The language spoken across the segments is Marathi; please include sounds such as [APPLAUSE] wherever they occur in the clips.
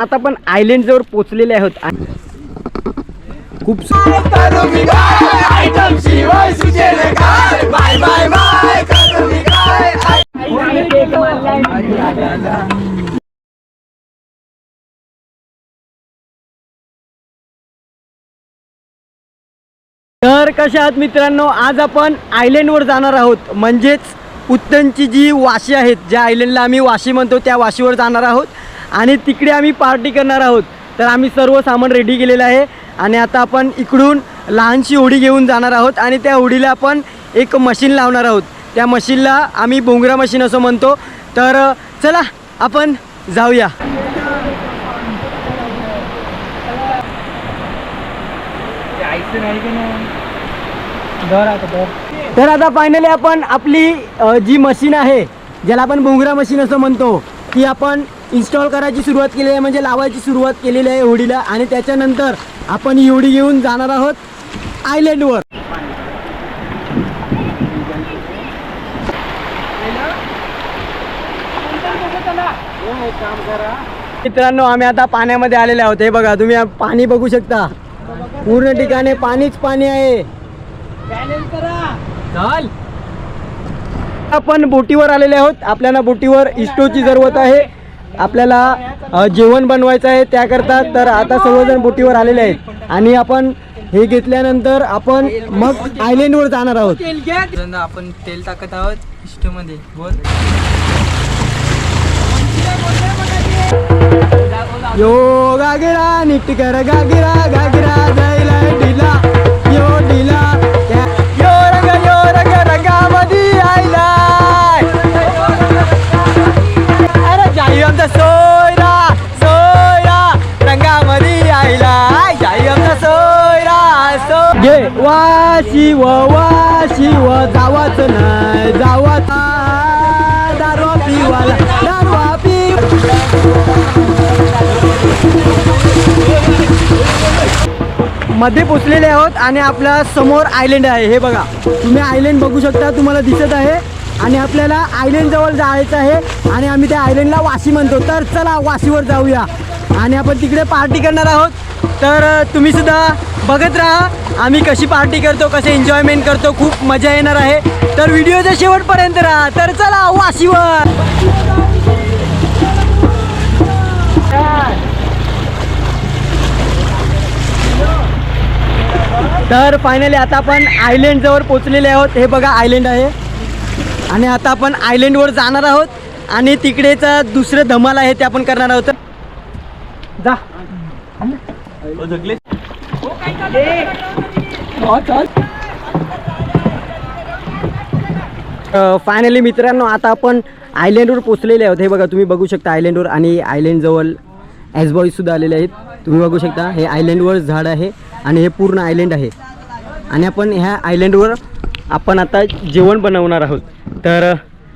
आता आपण आयलंड जवळ पोहोचलेले आहोत. खूप तर कशा आहात मित्रांनो? आज आपण आयलंडवर जाणार आहोत. म्हणजेच उत्तनची जी वाशी आहेत ज्या आयलंडला आम्ही वाशी म्हणतो त्या वाशीवर जाणार आहोत. आणि तिकडे आम्ही पार्टी करणार आहोत. तर आम्ही सर्व सामान रेडी केलेलं आहे. आणि आता आपण इकडून लहानशी होडी घेऊन जाणार आहोत आणि त्या होडीला आपण एक मशीन लावणार आहोत. त्या मशीनला आम्ही बोंगरा मशीन असं म्हणतो. तर चला आपण जाऊया. तर आता फायनली आपण आपली जी मशीन आहे ज्याला आपण बोंगरा मशीन असं म्हणतो. ती आपण इन्स्टॉल करायची सुरुवात केली आहे म्हणजे लावायची सुरुवात केलेली आहे होडीला आणि त्याच्यानंतर आपण ही होडी घेऊन जाणार आहोत आयलंडवर. मित्रांनो आम्ही आता पाण्यामध्ये आलेले आहोत. हे बघा तुम्ही पाणी बघू शकता. पूर्ण ठिकाणी पाणीच पाणी आहे. चाल. आपण बोटीवर आलेले आहोत. आपल्याला बोटीवर इस्टोची जरूरत आहे. आपल्याला जेवण बनवायचं आहे त्याकरता. तर आता सर्वजण बोटीवर आलेले आहेत. आणि आपण हे घेतल्यानंतर आपण मग आयलंडवर जाणार आहोत. आपण तेल टाकत आहोत इष्टमध्ये बोल. यो गागिरा नीट कर गागिरा गागिरा जायला ढिला. यो ढिला. जाई आमचा सोयरा सोयरा रंगामधी आयलाय जाई आमचा सोयरा सो घे व वाशी व जावाच नाही जावाचा दारवा पिवाला दारवा पी मध्ये पोचलेले आहोत आणि आपल्यासमोर आयलंड आहे. हे बघा तुम्ही आयलंड बघू शकता तुम्हाला दिसत आहे. आणि आपल्याला आयलंडजवळ जायचं आहे. आणि आम्ही त्या आयलंडला वाशी म्हणतो. तर चला वाशीवर जाऊया. आणि आपण तिकडे पार्टी करणार आहोत. तर तुम्हीसुद्धा तुम्ही सुद्धा बघत राहा. आम्ही कशी पार्टी करतो कसे एन्जॉयमेंट करतो खूप मजा येणार आहे. तर व्हिडिओच्या शेवटपर्यंत राहा. तर चला वाशीवर. तर फायनली आता आपण आयलंड जवळ पोचलेले आहोत. हे बघा आयलंड आहे. आणि आता आपण आयलंडवर जाणार आहोत आणि तिकडेचा दुसरं धमाल आहे ते आपण करणार आहोत. जा. फायनली मित्रांनो आता आपण आयलंडवर पोचलेले आहोत. हे बघा तुम्ही बघू शकता आयलंडवर आणि आयलंडजवळ जवळ बॉईजसुद्धा आलेले आहेत. तुम्ही बघू शकता हे आयलंडवर झाड आहे आणि हे पूर्ण आयलंड आहे. आणि आपण ह्या आयलंडवर आपण आता जेवण बनवणार आहोत. तर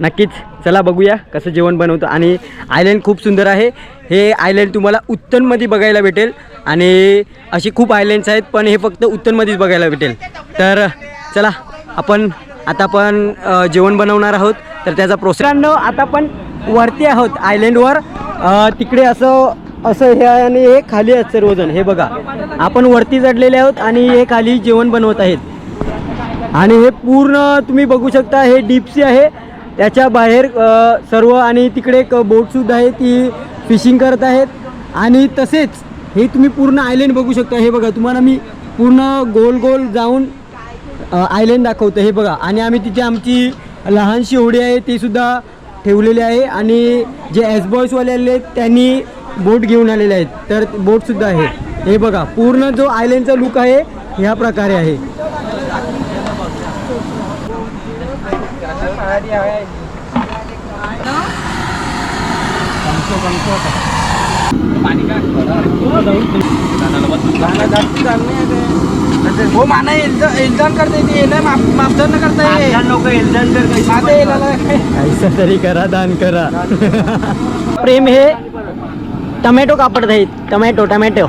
नक्कीच चला बघूया कसं जेवण बनवतं. आणि आयलँड खूप सुंदर आहे. हे आयलँड तुम्हाला उत्तनमध्ये बघायला भेटेल. आणि अशी खूप आयलँड्स आहेत पण हे फक्त उत्तनमध्येच बघायला भेटेल. तर चला आपण आता पण जेवण बनवणार आहोत. तर त्याचा प्रोसेस आता पण वरती आहोत आयलँडवर तिकडे असं असं हे आणि हे खाली आहेत सर्वजण. हे बघा आपण वरती चढलेले आहोत आणि हे खाली जेवण बनवत आहेत. आणि हे पूर्ण तुम्ही बघू शकता हे डीपसी आहे. त्याच्या बाहेर सर्व आणि तिकडे एक बोटसुद्धा आहे ती फिशिंग करत आहेत. आणि तसेच हे तुम्ही पूर्ण आयलंड बघू शकता हे बघा तुम्हाला मी पूर्ण गोल गोल जाऊन आयलंड दाखवतो हे बघा. आणि आम्ही तिथे आमची लहानशी होडी आहे ती सुद्धा ठेवलेली आहे. आणि जे एसबॉयसवाले आलेले आहेत त्यांनी बोट घेऊन आलेले आहेत. तर बोटसुद्धा आहे. हे बघा पूर्ण जो आयलंडचा लुक आहे ह्या प्रकारे आहे. हो माना एल्जान करता येते येणं माप मापदंड न करता येते माझं येला ऐसा तरी करा दान करा प्रेम हे टमॅटो कापड आहेत टमॅटो टमॅटो.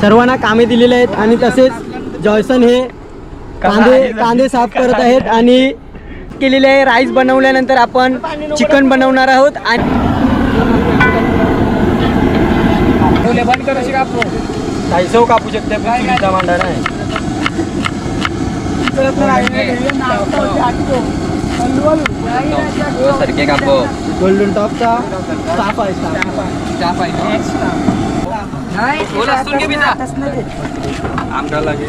सर्वांना कामे दिलेले आहेत आणि तसेच जॉयसन हे कांदे कांदे साफ करत आहेत आणि केलेले आहे. राईस बनवल्यानंतर आपण चिकन बनवणार आहोत. आणि कापू. शकते नाही. सारखे कापो. गोल्डन टॉपचा स्टाफ आहे स्टाफ आहे आमचा लागेल.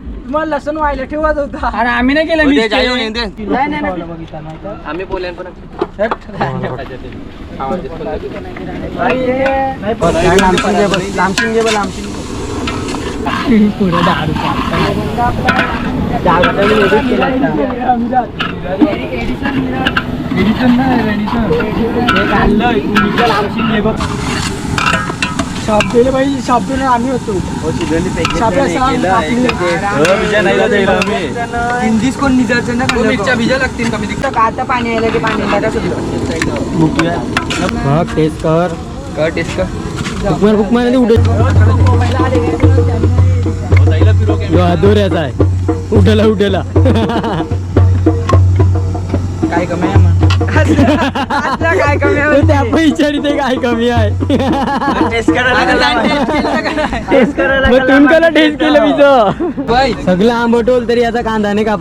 मग लसूण व्हायला ठेवत होता अरे आम्ही नाही केलं नाही, मी नाही, आम्ही बोलेन पण शॉप दिले पाहिजे शॉप दिले आम्ही होतो. हिंदीच कोण निजायचं ना मिरच्या भिजा लागतील कमी तिकडं आता पाणी आलं की पाणी नका मग टेस्ट कर. कर टेस्ट कर. हुकमार हुकमार उठत यो अधोऱ्याचा आहे. उठला उठला. काय कमी आहे काय कमी तो त्या पण विचारिते काय कमी आहे? टेस्ट करायला मग तुमकाला टेस्ट केलं मी बाय सगळं आंबटोल तरी याचा कांदा नाही काप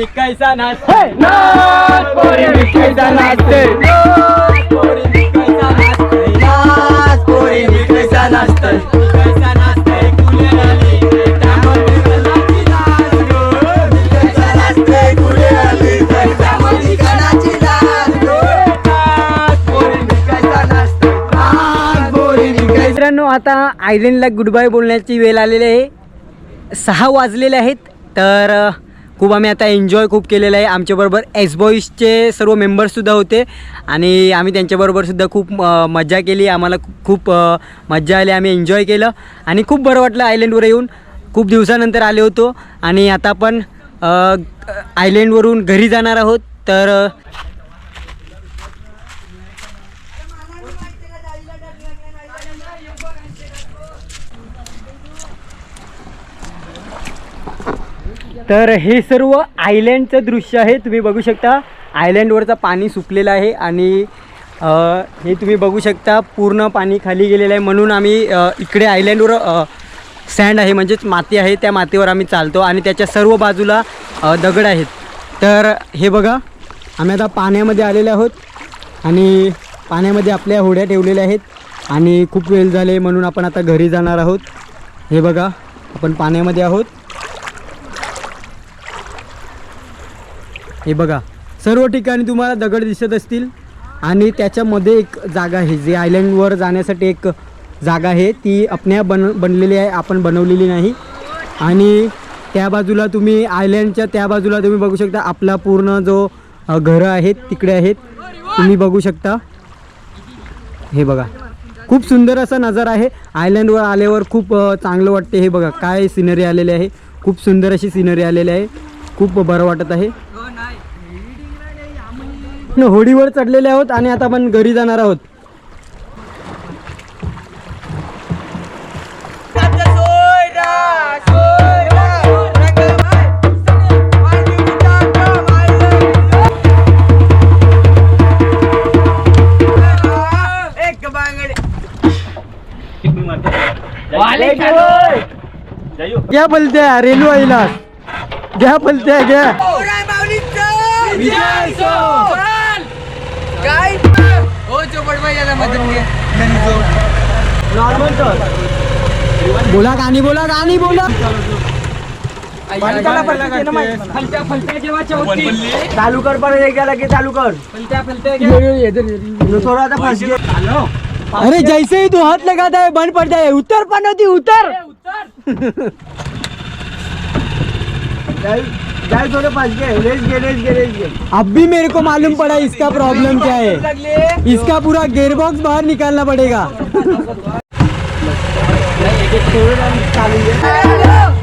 मी कैसा नाचते नाच पोरी मी कैसा नाचते नाच पोरी मी कैसा नाचते नाच पोरी मी कैसा नाचते कैसा नाचते कुले आली त्यामध्ये कलाची नाच गो मी कैसा नाचते कुले आली त्यामध्ये कलाची नाच गो नाच पोरी मी कैसा नाचते नाच पोरी मी कैसा मित्रांनो आता आयलंडला गुड बाय बोलण्याची वेळ आलेली आहे. सहा वाजलेले आहेत तर खूप आम्ही आता एन्जॉय खूप केलेलं आहे. आमच्याबरोबर एस बॉईजचे सर्व मेंबर्ससुद्धा होते. आणि आम्ही त्यांच्याबरोबरसुद्धा खूप मजा केली. आम्हाला खूप मजा मज्जा आली. आम्ही एन्जॉय केलं. आणि खूप बरं वाटलं आयलंडवर येऊन. खूप दिवसानंतर आले होतो. आणि आता पण आयलंडवरून आयलँडवरून घरी जाणार आहोत. तर तर हे सर्व आयलँडचं दृश्य आहे. तुम्ही बघू शकता आयलँडवरचं पाणी सुकलेलं आहे आणि हे तुम्ही बघू शकता पूर्ण पाणी खाली गेलेलं आहे. म्हणून आम्ही इकडे आयलँडवर सँड आहे. म्हणजेच माती आहे. त्या मातीवर आम्ही चालतो आणि त्याच्या सर्व बाजूला दगड आहेत. तर हे बघा आम्ही आता पाण्यामध्ये आलेले आहोत आणि पाण्यामध्ये आपल्या होड्या ठेवलेल्या आहेत आणि खूप वेळ झाले म्हणून आपण आता घरी जाणार आहोत. हे बघा आपण पाण्यामध्ये आहोत. हे बघा सर्व ठिकाणी तुम्हाला दगड दिसत असतील आणि त्याच्यामध्ये एक जागा आहे. जे आयलँडवर जाण्यासाठी एक जागा आहे. ती आपण्या बन बनलेली आहे. आपण बनवलेली नाही. आणि त्या बाजूला तुम्ही आयलँडच्या त्या बाजूला तुम्ही बघू शकता. आपला पूर्ण जो घरं आहेत तिकडे आहेत. तुम्ही बघू शकता. हे बघा. खूप सुंदर असा नजारा आहे. आयलँडवर आल्यावर खूप चांगलं वाटते. हे बघा काय सिनरी आलेली आहे. खूप सुंदर अशी सिनरी आलेली आहे. खूप बरं वाटत आहे. होडीवर चढलेले आहोत आणि आता आपण घरी जाणार आहोत. एक बांगडे घ्या बोलत्या रेल्वे आईला. घ्या बोलत्या घ्या काय हो बोला गाणी बोला गाणी बोला. चालू कर पण एक गेला की चालू कर अरे जैसे ही तू हाथ लगाता है बंद पड़ जाए। उतर पनौती उतर. जाए [LAUGHS] अब भी मेरे को मालूम पड़ा इसका प्रॉब्लम क्या है। इसका पूरा गेयर बॉक्स बाहर निकालना पड़ेगा। [LAUGHS]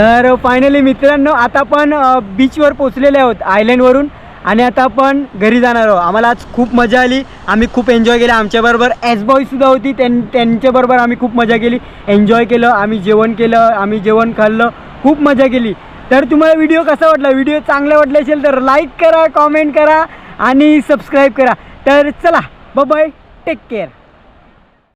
तर फायनली मित्रांनो आता आपण बीचवर पोचलेले आहोत आयलँडवरून आणि आता आपण घरी जाणार आहोत. आम्हाला आज खूप मजा आली. आम्ही खूप एन्जॉय केलं. आमच्याबरोबर एस बॉयसुद्धा होती. त्यां त्यांच्याबरोबर आम्ही खूप मजा केली. एन्जॉय केलं. आम्ही जेवण केलं. आम्ही जेवण खाल्लं. खूप मजा केली. तर तुम्हाला व्हिडिओ कसा वाटला? व्हिडिओ चांगला वाटला असेल तर लाईक करा कॉमेंट करा आणि सबस्क्राईब करा. तर चला बाय टेक केअर